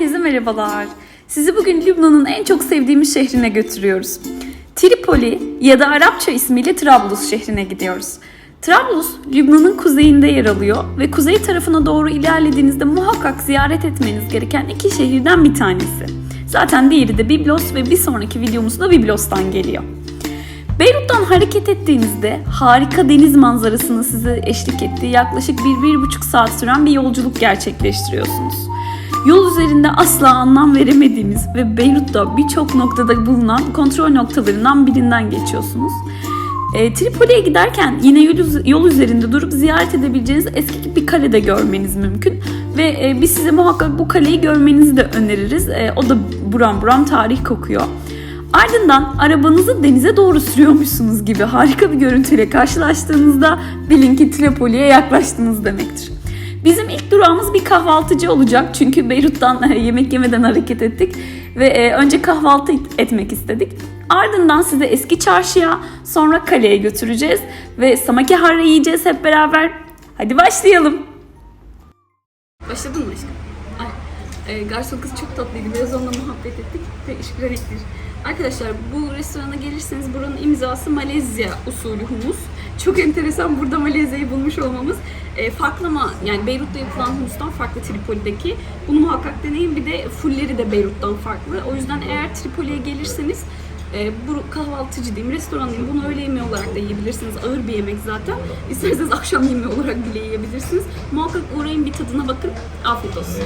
Herkese merhabalar. Sizi bugün Lübnan'ın en çok sevdiğimiz şehrine götürüyoruz. Tripoli ya da Arapça ismiyle Trablus şehrine gidiyoruz. Trablus, Lübnan'ın kuzeyinde yer alıyor ve kuzey tarafına doğru ilerlediğinizde muhakkak ziyaret etmeniz gereken iki şehirden bir tanesi. Zaten diğeri de Biblos ve bir sonraki videomuz da Biblos'tan geliyor. Beyrut'tan hareket ettiğinizde harika deniz manzarasının size eşlik ettiği yaklaşık 1-1,5 saat süren bir yolculuk gerçekleştiriyorsunuz. Yol üzerinde asla anlam veremediğimiz ve Beyrut'ta birçok noktada bulunan kontrol noktalarından birinden geçiyorsunuz. E, Tripoli'ye giderken yine yol, yol üzerinde durup ziyaret edebileceğiniz eski bir kale de görmeniz mümkün. Ve e, biz size muhakkak bu kaleyi görmenizi de öneririz. E, o da buram buram tarih kokuyor. Ardından arabanızı denize doğru sürüyormuşsunuz gibi harika bir görüntüyle karşılaştığınızda bilin ki Tripoli'ye yaklaştınız demektir. Bizim ilk durağımız bir kahvaltıcı olacak çünkü Beyrut'tan e, yemek yemeden hareket ettik ve e, önce kahvaltı et- etmek istedik. Ardından sizi eski çarşıya sonra kaleye götüreceğiz ve samaki harre yiyeceğiz hep beraber. Hadi başlayalım. Başladın mı aşkım? Ay, e, garson kız çok tatlıydı. Biraz onunla muhabbet ettik. Teşekkür ettik. Arkadaşlar bu restorana gelirseniz buranın imzası Malezya usulü humus. Çok enteresan burada Malezya'yı bulmuş olmamız. E, farklı ama yani Beyrut'ta yapılan humustan farklı Tripoli'deki. Bunu muhakkak deneyin. Bir de fulleri de Beyrut'tan farklı. O yüzden eğer Tripoli'ye gelirseniz e, bu kahvaltıcı diyeyim, restoran diyeyim. Bunu öğle yemeği olarak da yiyebilirsiniz. Ağır bir yemek zaten. İsterseniz akşam yemeği olarak bile yiyebilirsiniz. Muhakkak uğrayın bir tadına bakın. Afiyet olsun.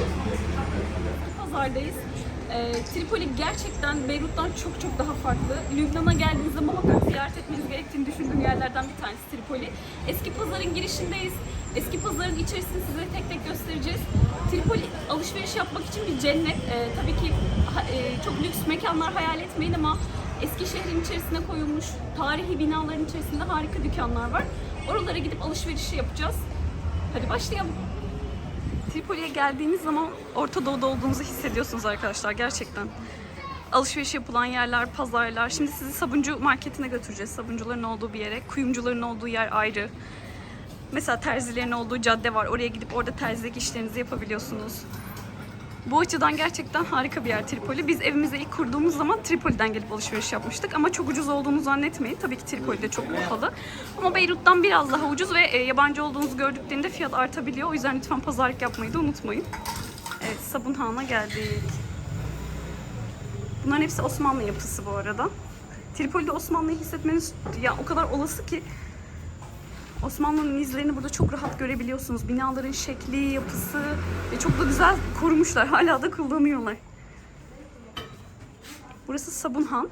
Pazardayız. Ee, Tripoli gerçekten Beyrut'tan çok çok daha farklı. Lübnan'a geldiğinizde muhakkak ziyaret etmeniz gerektiğini düşündüğüm yerlerden bir tanesi Tripoli. Eski pazarın girişindeyiz. Eski pazarın içerisini size tek tek göstereceğiz. Tripoli alışveriş yapmak için bir cennet. Ee, tabii ki e, çok lüks mekanlar hayal etmeyin ama eski şehrin içerisine koyulmuş tarihi binaların içerisinde harika dükkanlar var. Oralara gidip alışverişi yapacağız. Hadi başlayalım. Tripoli'ye geldiğiniz zaman Orta Doğu'da olduğunuzu hissediyorsunuz arkadaşlar gerçekten. Alışveriş yapılan yerler, pazarlar. Şimdi sizi sabuncu marketine götüreceğiz. Sabuncuların olduğu bir yere. Kuyumcuların olduğu yer ayrı. Mesela terzilerin olduğu cadde var. Oraya gidip orada terzilik işlerinizi yapabiliyorsunuz. Bu açıdan gerçekten harika bir yer Tripoli. Biz evimize ilk kurduğumuz zaman Tripoli'den gelip alışveriş yapmıştık. Ama çok ucuz olduğunu zannetmeyin. Tabii ki Tripoli'de çok pahalı. Ama Beyrut'tan biraz daha ucuz ve e, yabancı olduğunuzu gördüklerinde fiyat artabiliyor. O yüzden lütfen pazarlık yapmayı da unutmayın. Evet, Sabunhan'a geldik. Bunların hepsi Osmanlı yapısı bu arada. Tripoli'de Osmanlı'yı hissetmeniz ya o kadar olası ki Osmanlı'nın izlerini burada çok rahat görebiliyorsunuz. Binaların şekli, yapısı ve çok da güzel korumuşlar. Hala da kullanıyorlar. Burası Sabunhan.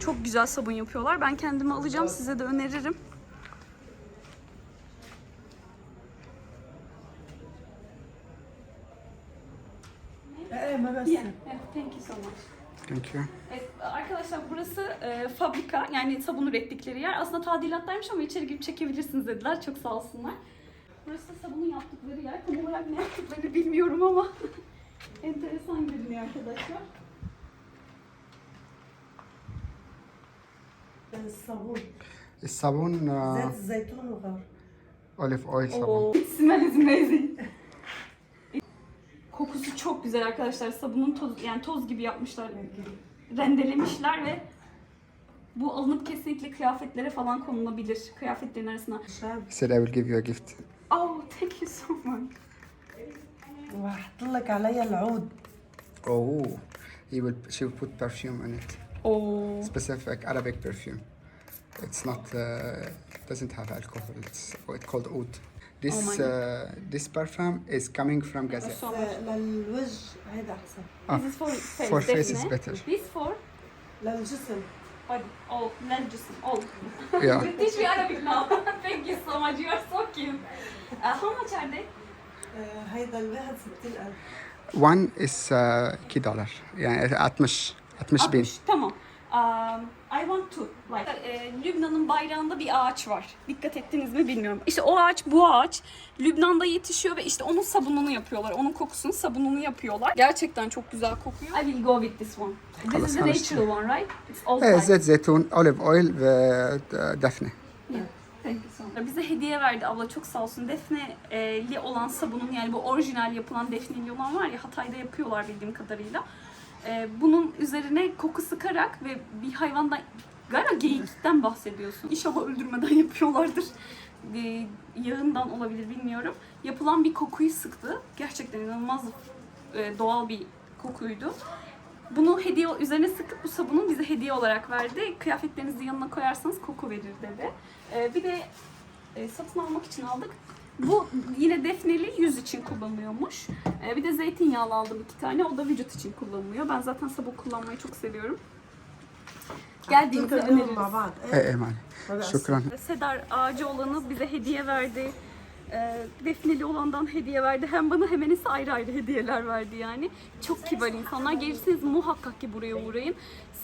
Çok güzel sabun yapıyorlar. Ben kendime alacağım. Size de öneririm. Ee, yeah, yeah, thank you so much. Thank you. Burası e, fabrika yani sabun ürettikleri yer. Aslında tadilattaymış ama içeri girip çekebilirsiniz dediler. Çok sağ olsunlar. Burası da sabunun yaptıkları yer. Tam olarak ne yaptıklarını bilmiyorum ama enteresan görünüyor arkadaşlar. E, sabun. E, sabun. Uh, zeytun var. Olive oil sabun. Smells amazing. Kokusu çok güzel arkadaşlar. Sabunun toz yani toz gibi yapmışlar. Rendelemişler ve bu alınıp kesinlikle kıyafetlere falan konulabilir. Kıyafetlerin arasına. said I will give you a gift. Oh, thank you so much. وهحط لك عليها العود Oh, he will. She will put perfume on it. Oo. Specific Arabic perfume. It's not. Uh, doesn't have alcohol. It's it's called oud. This Oh uh, this perfume is coming from Gaza. للوجه هيدا احسن Ah, This is for face. for face is better. This for للجسم body. Oh, lenses. Oh. Yeah. Teach me Arabic now. Thank you so much. You are so cute. Uh, how much are they? آه، هيدا الواحد 60000 One is uh, key dollar. يعني 60 60 بين. 60. Tamam. Um, I want to. Like. E, Lübnan'ın bayrağında bir ağaç var. Dikkat ettiniz mi bilmiyorum. İşte o ağaç bu ağaç. Lübnan'da yetişiyor ve işte onun sabununu yapıyorlar. Onun kokusunu sabununu yapıyorlar. Gerçekten çok güzel kokuyor. I will go with this one. This is the natural one right? It's all evet, zeyt, zeytun, olive oil ve e, defne. Yeah. Bize hediye verdi abla çok sağ olsun. Defneli olan sabunun yani bu orijinal yapılan defneli olan var ya Hatay'da yapıyorlar bildiğim kadarıyla. Ee, bunun üzerine koku sıkarak ve bir hayvandan galiba geyikten bahsediyorsun. İnşallah öldürmeden yapıyorlardır. Ee, yağından olabilir bilmiyorum. Yapılan bir kokuyu sıktı. Gerçekten inanılmaz e, doğal bir kokuydu. Bunu hediye üzerine sıkıp bu sabunu bize hediye olarak verdi. Kıyafetlerinizi yanına koyarsanız koku verir dedi. Ee, bir de e, satın almak için aldık. Bu yine defneli yüz için kullanılıyormuş. Ee, bir de zeytinyağlı aldım iki tane. O da vücut için kullanılıyor. Ben zaten sabun kullanmayı çok seviyorum. Geldiğinizde öneririz. E, e Eman. Şükran. Sedar ağacı olanı bize hediye verdi. Ee, defneli olandan hediye verdi. Hem bana hem Enes'e ayrı ayrı hediyeler verdi yani. Çok kibar insanlar. Gelirseniz muhakkak ki buraya uğrayın.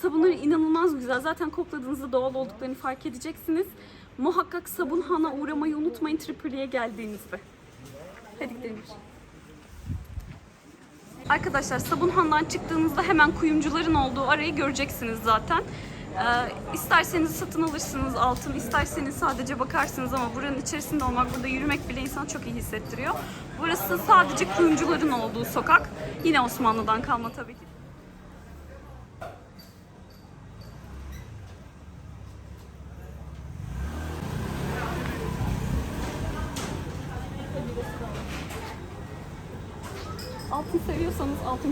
Sabunları inanılmaz güzel. Zaten kokladığınızda doğal olduklarını fark edeceksiniz. Muhakkak Sabunhan'a uğramayı unutmayın Tripoli'ye geldiğinizde. Hadi gidelim. Arkadaşlar Sabunhan'dan çıktığınızda hemen kuyumcuların olduğu arayı göreceksiniz zaten. Ee, isterseniz satın alırsınız altın, isterseniz sadece bakarsınız ama buranın içerisinde olmak, burada yürümek bile insanı çok iyi hissettiriyor. Burası sadece kuyumcuların olduğu sokak. Yine Osmanlı'dan kalma tabii ki.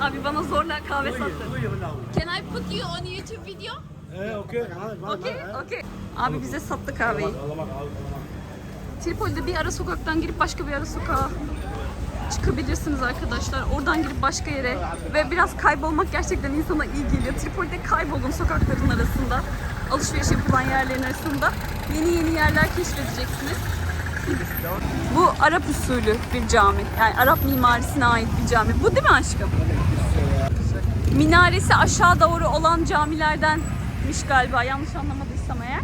Abi bana zorla kahve sattı. Can I put you on YouTube video? Okey, okey. Abi bize sattı kahveyi. Tripoli'de bir ara sokaktan girip başka bir ara sokağa çıkabilirsiniz arkadaşlar. Oradan girip başka yere ve biraz kaybolmak gerçekten insana iyi geliyor. Tripoli'de kaybolun sokakların arasında. Alışveriş yapılan yerlerin arasında. Yeni yeni yerler keşfedeceksiniz. Bu Arap usulü bir cami. Yani Arap mimarisine ait bir cami. Bu değil mi aşkım? Minaresi aşağı doğru olan camilerdenmiş galiba. Yanlış anlamadıysam eğer.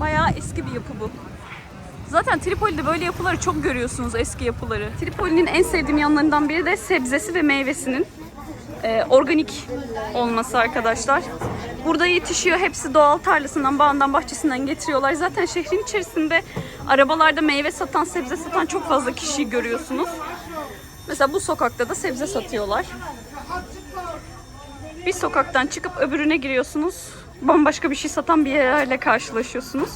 Bayağı eski bir yapı bu. Zaten Tripoli'de böyle yapıları çok görüyorsunuz eski yapıları. Tripoli'nin en sevdiğim yanlarından biri de sebzesi ve meyvesinin e, organik olması arkadaşlar. Burada yetişiyor. Hepsi doğal tarlasından, bağından, bahçesinden getiriyorlar. Zaten şehrin içerisinde arabalarda meyve satan, sebze satan çok fazla kişiyi görüyorsunuz. Mesela bu sokakta da sebze satıyorlar. Bir sokaktan çıkıp öbürüne giriyorsunuz. Bambaşka bir şey satan bir yerlerle karşılaşıyorsunuz.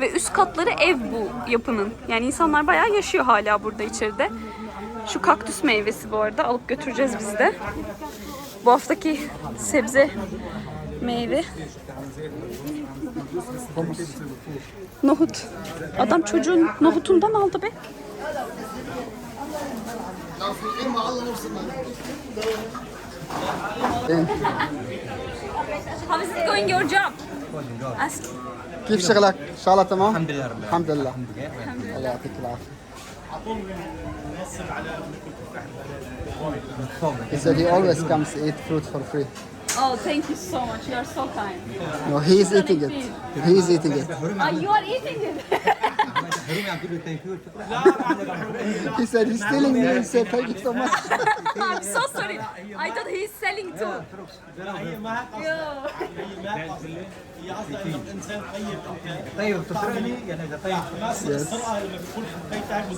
Ve üst katları ev bu yapının. Yani insanlar bayağı yaşıyor hala burada içeride. Şu kaktüs meyvesi bu arada alıp götüreceğiz biz de. Bu haftaki sebze meyve. Nohut. Adam çocuğun nohutundan aldı be. How is it going your job? Ask. كيف شغلك؟ شغلة تمام؟ الحمد لله رب الحمد لله العالمين الله يعطيك العافية He said he always comes to eat fruit for free. Oh, thank you so much. You are so kind. No, he is eating it. He is eating it. Oh, you are eating it. he said he's stealing me and said thank you so much. I'm so sorry. I thought he's selling too. Yes.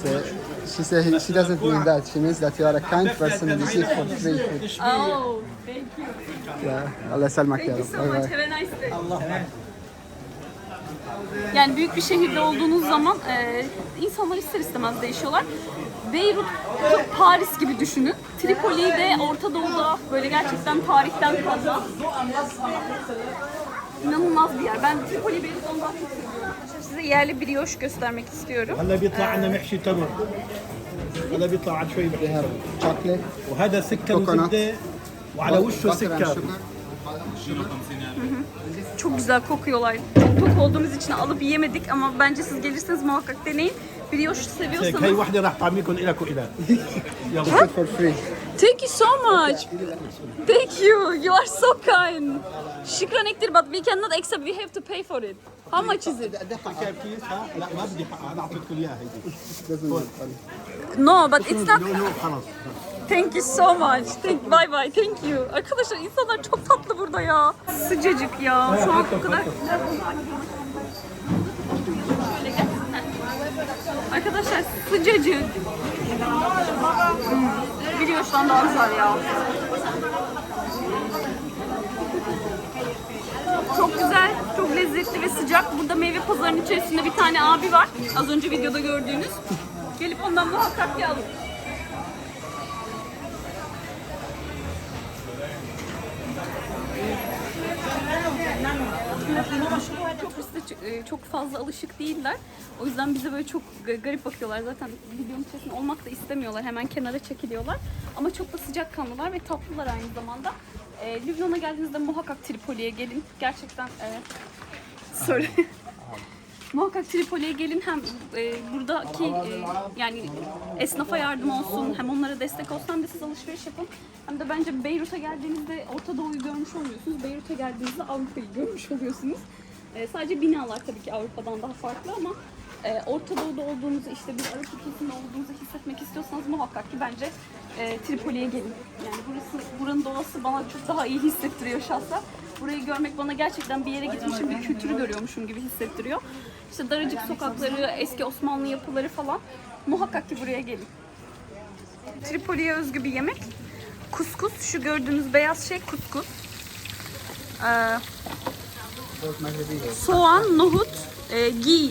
So she said he, she doesn't mean that. She means that you are a kind person and you see for free food. Oh, thank you. Yeah. Allah يسلمك Thank يا you رب. so Bye much. bye. Have a nice day. Yani büyük bir şehirde olduğunuz zaman e, insanlar ister istemez değişiyorlar. Beyrut, Paris gibi düşünün. Tripoli'yi de Orta Doğu'da böyle gerçekten tarihten kalma. İnanılmaz bir yer. Ben Tripoli Beyrut ondan çok seviyorum. Size yerli bir yoş göstermek istiyorum. هلا بيطلع عنا محشي تمر هلا بيطلع على شوي They محشي have chocolate, وهذا سكر Coconut. وزبده وعلى وشه butter and سكر sugar. çok güzel kokuyorlar. Çok tok olduğumuz için alıp yemedik ama bence siz gelirseniz muhakkak deneyin. Brioche هي seviyorsanız. وحده راح طعميكم لك والى It's for free. Thank you so much. Thank you. You are so kind. شكرا كتير but we cannot accept. We have to pay for it. How much is it? ادفع كام كيس ها لا ما بدي حق انا اعطيتكم اياها هيدي Doesn't look funny. No but it's not. نو نو خلص Thank you so much. Thank, bye bye. Thank you. Arkadaşlar insanlar çok tatlı burada ya. Sıcacık ya. Şu an kadar. Arkadaşlar sıcacık. Hmm. Biliyorsan daha güzel ya. Çok güzel, çok lezzetli ve sıcak. Burada meyve pazarının içerisinde bir tane abi var. Az önce videoda gördüğünüz. Gelip ondan muhakkak bir alın. E, çok fazla alışık değiller. O yüzden bize böyle çok ga- garip bakıyorlar. Zaten videonun içerisinde olmak da istemiyorlar. Hemen kenara çekiliyorlar. Ama çok da sıcakkanlılar ve tatlılar aynı zamanda. E, Lübnan'a geldiğinizde muhakkak Tripoli'ye gelin. Gerçekten e, sorry. Muhakkak Tripoli'ye gelin hem e, buradaki e, yani esnafa yardım olsun hem onlara destek olsun hem de siz alışveriş yapın. Hem de bence Beyrut'a geldiğinizde Orta Doğu'yu görmüş olmuyorsunuz. Beyrut'a geldiğinizde Avrupa'yı görmüş oluyorsunuz. E, sadece binalar tabii ki Avrupa'dan daha farklı ama e, Orta Doğu'da olduğunuzu işte bir Arap ülkesinde olduğunuzu hissetmek istiyorsanız muhakkak ki bence e, Tripoli'ye gelin. Yani burası buranın doğası bana çok daha iyi hissettiriyor şahsen. Burayı görmek bana gerçekten bir yere gitmişim, bir kültürü görüyormuşum gibi hissettiriyor. İşte daracık sokakları, eski Osmanlı yapıları falan. Muhakkak ki buraya gelin. Tripoli'ye özgü bir yemek. Kuskus. Şu gördüğünüz beyaz şey kuskus. Ee, soğan, nohut, e, giy.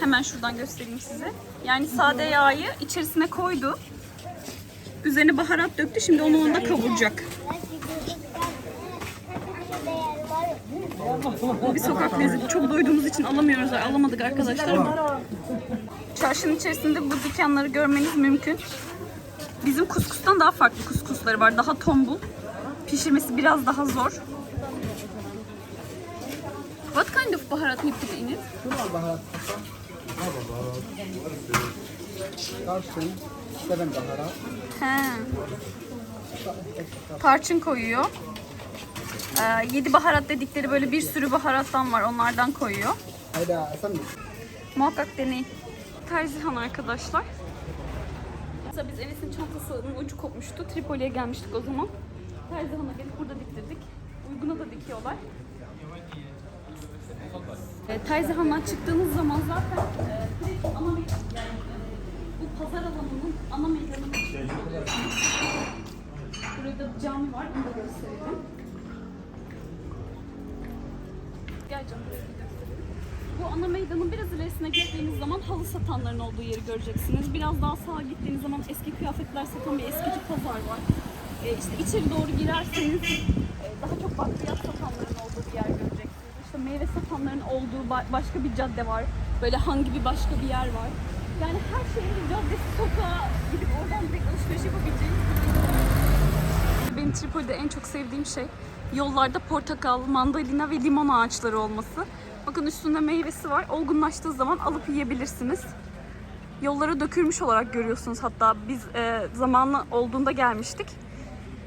Hemen şuradan göstereyim size. Yani sade yağı içerisine koydu. Üzerine baharat döktü. Şimdi onu onda kavuracak. Bir sokak lezzeti. Çok doyduğumuz için alamıyoruz. Alamadık arkadaşlar. Çarşının içerisinde bu dükkanları görmeniz mümkün. Bizim kuskustan daha farklı kuskusları var. Daha tombul. Pişirmesi biraz daha zor. baharat miktarı inir. Şuna baharat kasa. Baharat? Tarçın, seven baharat. He. Tarçın koyuyor. Ee, yedi baharat dedikleri böyle bir sürü baharattan var. Onlardan koyuyor. Hayda, sen mi? Muhakkak deneyin. Terzihan arkadaşlar. Mesela biz Enes'in çantasının ucu kopmuştu. Tripoli'ye gelmiştik o zaman. Terzihan'a gelip burada diktirdik. Uyguna da dikiyorlar. E, Terzihan'dan çıktığınız zaman zaten e, direkt ana yani e, bu pazar alanının ana oluyorsunuz. Burada bir cami var, onu da gösterelim. Gel canım. Bu ana meydanın biraz ilerisine gittiğiniz zaman halı satanların olduğu yeri göreceksiniz. Biraz daha sağa gittiğiniz zaman eski kıyafetler satan bir eskici pazar var. Ee, işte içeri doğru girerseniz e, daha çok bakliyat satanların olduğu bir yer göreceksiniz. İşte meyve satanların olduğu ba- başka bir cadde var. Böyle hangi bir başka bir yer var. Yani her şeyin bir caddesi, sokağa gidip oradan direkt alışveriş yapabileceğiniz bir. Benim Tripoli'de en çok sevdiğim şey yollarda portakal, mandalina ve limon ağaçları olması. Bakın üstünde meyvesi var. Olgunlaştığı zaman alıp yiyebilirsiniz. Yollara dökülmüş olarak görüyorsunuz hatta biz e, zamanlı olduğunda gelmiştik.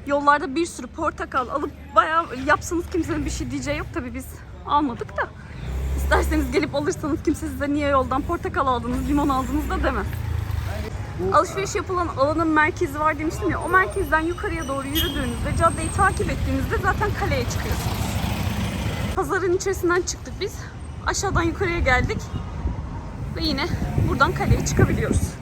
Yollarda bir sürü portakal alıp bayağı yapsanız kimsenin bir şey diyeceği yok. Tabii biz almadık da. İsterseniz gelip alırsanız kimse size niye yoldan portakal aldınız, limon aldınız da demez. Alışveriş yapılan alanın merkezi var demiştim ya. O merkezden yukarıya doğru yürüdüğünüzde, caddeyi takip ettiğinizde zaten kaleye çıkıyorsunuz. Pazarın içerisinden çıktık biz. Aşağıdan yukarıya geldik. Ve yine buradan kaleye çıkabiliyoruz.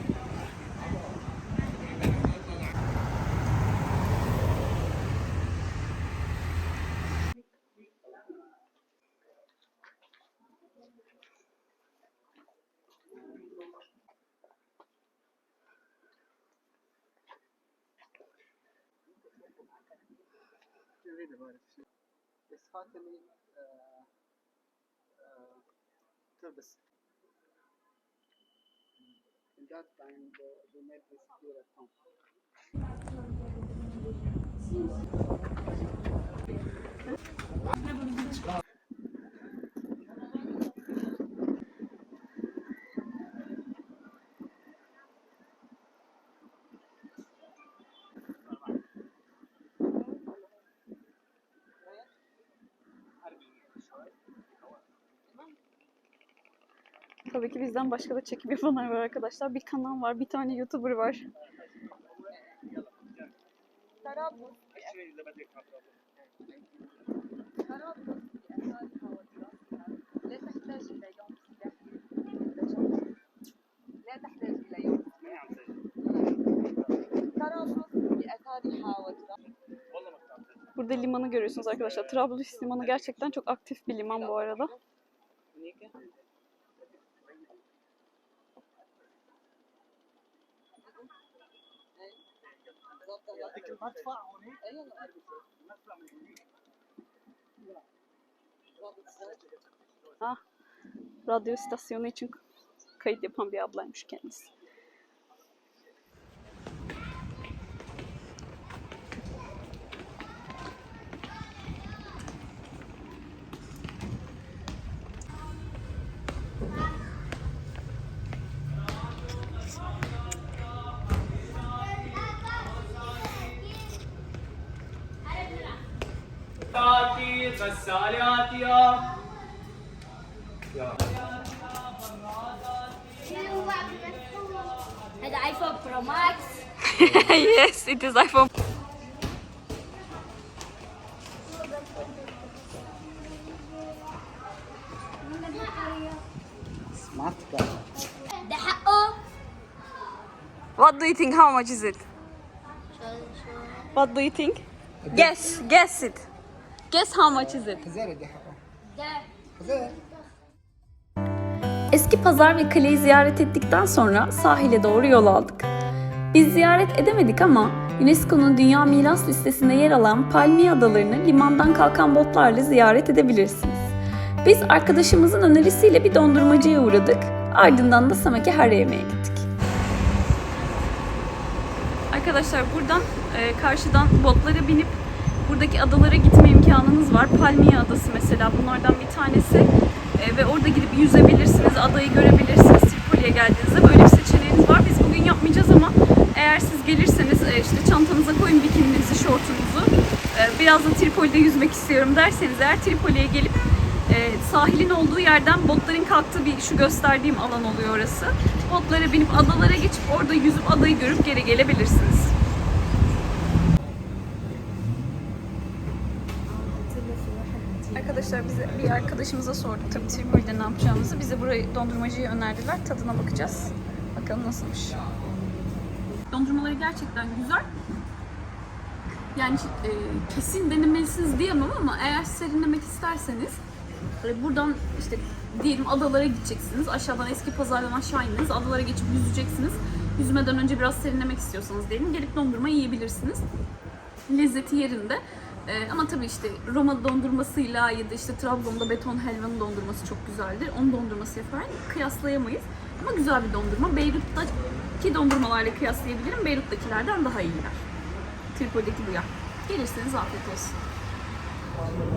بس فاطمة آه، آه، تلبس In that time, they, they made this here at home. tabii ki bizden başka da çekim yapanlar var arkadaşlar. Bir kanal var, bir tane YouTuber var. Burada limanı görüyorsunuz arkadaşlar. Trablus limanı gerçekten çok aktif bir liman bu arada. Ah, radyo istasyonu için kayıt yapan bir ablaymış kendisi. هذا ايفون برو ماكس yes, it is iPhone. Smart guy. ده حقه What do you think? How much is it? What do you think? Guess, guess it. Guess how much is it? Eski pazar ve kaleyi ziyaret ettikten sonra sahile doğru yol aldık. Biz ziyaret edemedik ama UNESCO'nun Dünya Miras Listesi'nde yer alan Palmiye Adaları'nı limandan kalkan botlarla ziyaret edebilirsiniz. Biz arkadaşımızın önerisiyle bir dondurmacıya uğradık. Ardından da Samaki Hara yemeğe gittik. Arkadaşlar buradan e, karşıdan botlara binip buradaki adalara gitme imkanınız var. Palmiye Adası mesela bunlardan bir tanesi. E, ve orada gidip yüzebilirsiniz, adayı görebilirsiniz. Tripoli'ye geldiğinizde böyle bir seçeneğiniz var. Biz bugün yapmayacağız ama eğer siz gelirseniz e, işte çantanıza koyun bikininizi, şortunuzu. E, biraz da Tripoli'de yüzmek istiyorum derseniz eğer Tripoli'ye gelip e, sahilin olduğu yerden botların kalktığı bir şu gösterdiğim alan oluyor orası. Botlara binip adalara geçip orada yüzüp adayı görüp geri gelebilirsiniz. Arkadaşlar bize bir arkadaşımıza sorduk tabii Tripoli'de ne yapacağımızı. Bize burayı dondurmacıya önerdiler. Tadına bakacağız. Bakalım nasılmış. Dondurmaları gerçekten güzel. Yani e, kesin denemelisiniz diyemem ama eğer serinlemek isterseniz e, buradan işte diyelim adalara gideceksiniz. Aşağıdan eski pazardan aşağı indiniz. Adalara geçip yüzeceksiniz. Yüzmeden önce biraz serinlemek istiyorsanız diyelim gelip dondurma yiyebilirsiniz. Lezzeti yerinde. E, ama tabii işte Roma dondurmasıyla ya da işte Trabzon'da beton helvanın dondurması çok güzeldir. Onun dondurması falan kıyaslayamayız. Ama güzel bir dondurma. Beyrut'taki dondurmalarla kıyaslayabilirim. Beyrut'takilerden daha iyiler. Tripoli'deki bu ya. Gelirseniz afiyet olsun.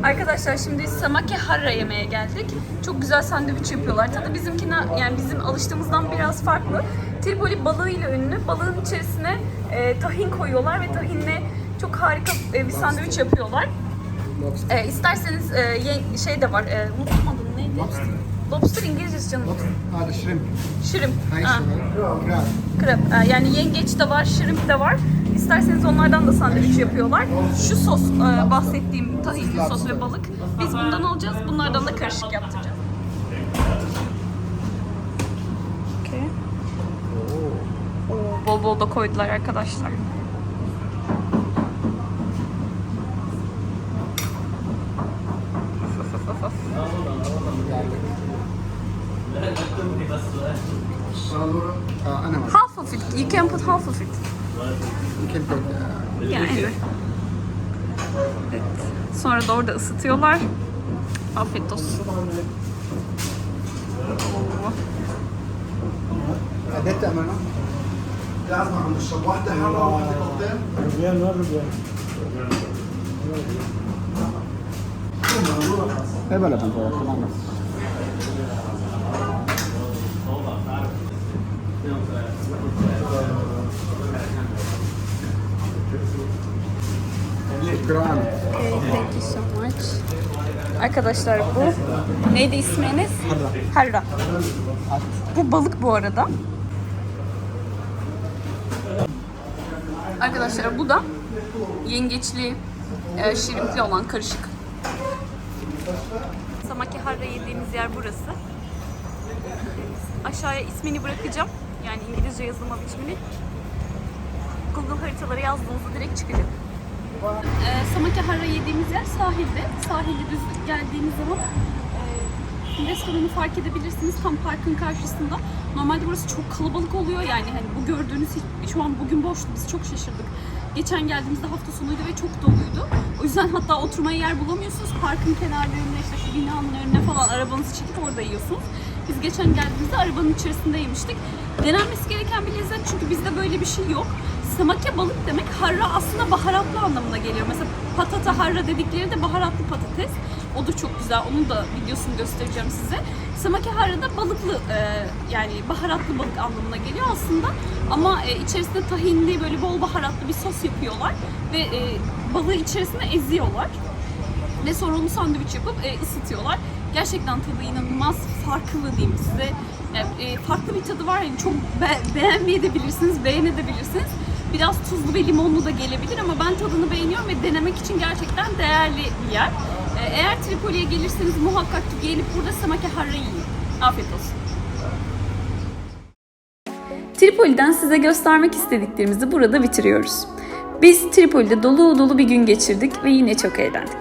Arkadaşlar şimdi Samake Harra yemeğe geldik. Çok güzel sandviç yapıyorlar. Tadı bizimkine yani bizim alıştığımızdan biraz farklı. Tripoli balığıyla ünlü. Balığın içerisine e, tahin koyuyorlar ve tahinle harika e, bir sandviç yapıyorlar. Lobster. E, isterseniz e, ye- şey de var. E, unuttum neydi? Lobster. Lobster İngilizcesi canım. Hadi shrimp. Shrimp. Ha, Grab. krep. E, yani yengeç de var, shrimp de var. İsterseniz onlardan da sandviç yapıyorlar. Şu sos, e, bahsettiğim tahini sos ve balık. Biz bundan alacağız. Bunlardan da karışık yaptıracağız. Okey. Oo, bol bol da koydular arkadaşlar. Half of it. You can put half of it. يمكن put uh, Yani. Evet. Sonra da orada ısıtıyorlar. Afiyet olsun. Oo. عدلت امانه لازم عم نشرب واحده حاره وواحده بطين رجال ما رجال ايه بلا بنت Grand. Thank you so much. Arkadaşlar bu neydi isminiz? Harra. Harra. Bu balık bu arada. Arkadaşlar bu da yengeçli, e, şirinli olan karışık. Samaki Harra yediğimiz yer burası. Aşağıya ismini bırakacağım. Yani İngilizce yazılma biçimini. Google haritaları yazdığınızda direkt çıkacak. Samaki Harra yediğimiz yer sahilde. Sahilde düz geldiğiniz zaman e, restoranı fark edebilirsiniz tam parkın karşısında. Normalde burası çok kalabalık oluyor yani hani bu gördüğünüz şu an bugün boştu biz çok şaşırdık. Geçen geldiğimizde hafta sonuydu ve çok doluydu. O yüzden hatta oturmaya yer bulamıyorsunuz. Parkın kenarlarında işte şu binanın önüne falan arabanızı çekip orada yiyorsunuz. Biz geçen geldiğimizde arabanın içerisinde yemiştik. Denenmesi gereken bir lezzet çünkü bizde böyle bir şey yok. Samake balık demek harra aslında baharatlı anlamına geliyor. Mesela patata harra dedikleri de baharatlı patates. O da çok güzel. Onun da videosunu göstereceğim size. Samake harra da balıklı e, yani baharatlı balık anlamına geliyor aslında. Ama e, içerisinde tahinli böyle bol baharatlı bir sos yapıyorlar ve e, balığı içerisine eziyorlar ve sonra onu sandviç yapıp e, ısıtıyorlar. Gerçekten tadı inanılmaz farklı diyeyim size. Yani, e, farklı bir tadı var. Yani çok be- beğenmeyebilirsiniz, beğenebilirsiniz. Biraz tuzlu ve limonlu da gelebilir ama ben tadını beğeniyorum ve denemek için gerçekten değerli bir yer. E, eğer Tripoli'ye gelirseniz muhakkak ki gelip burada samake harra yiyin. Afiyet olsun. Tripoli'den size göstermek istediklerimizi burada bitiriyoruz. Biz Tripoli'de dolu dolu bir gün geçirdik ve yine çok eğlendik.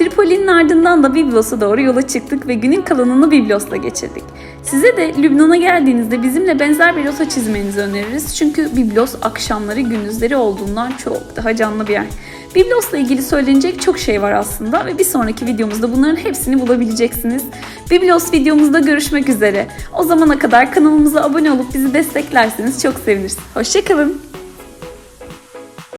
Tripoli'nin ardından da Biblos'a doğru yola çıktık ve günün kalanını Biblos'la geçirdik. Size de Lübnan'a geldiğinizde bizimle benzer bir rota çizmenizi öneririz. Çünkü Biblos akşamları gündüzleri olduğundan çok daha canlı bir yer. Biblos'la ilgili söylenecek çok şey var aslında ve bir sonraki videomuzda bunların hepsini bulabileceksiniz. Biblos videomuzda görüşmek üzere. O zamana kadar kanalımıza abone olup bizi desteklerseniz çok seviniriz. Hoşçakalın.